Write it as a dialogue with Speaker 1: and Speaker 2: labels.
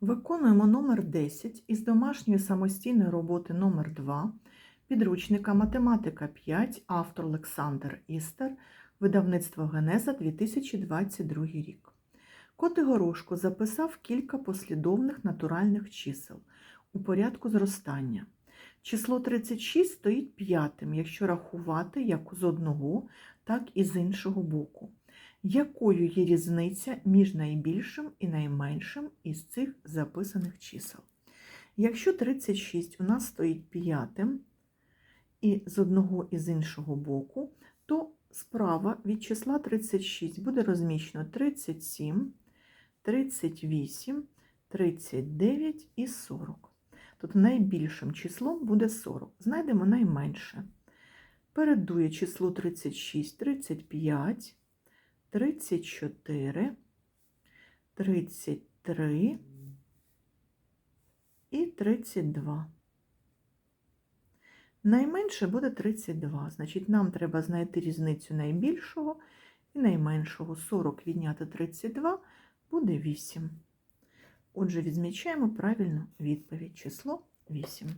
Speaker 1: Виконуємо номер 10 із домашньої самостійної роботи номер 2 підручника Математика 5, автор Олександр Істер, видавництво Генеза 2022 рік. Коти Горошко записав кілька послідовних натуральних чисел у порядку зростання. Число 36 стоїть п'ятим, якщо рахувати як з одного, так і з іншого боку. Якою є різниця між найбільшим і найменшим із цих записаних чисел? Якщо 36 у нас стоїть п'ятим і з одного і з іншого боку, то справа від числа 36 буде розміщено 37, 38, 39 і 40. Тобто найбільшим числом буде 40. Знайдемо найменше. Передує числу 36, 35, 34, 33 і 32. Найменше буде 32. Значить, нам треба знайти різницю найбільшого і найменшого. 40 відняти 32 буде 8. Отже, відмічаємо правильну відповідь. Число 8.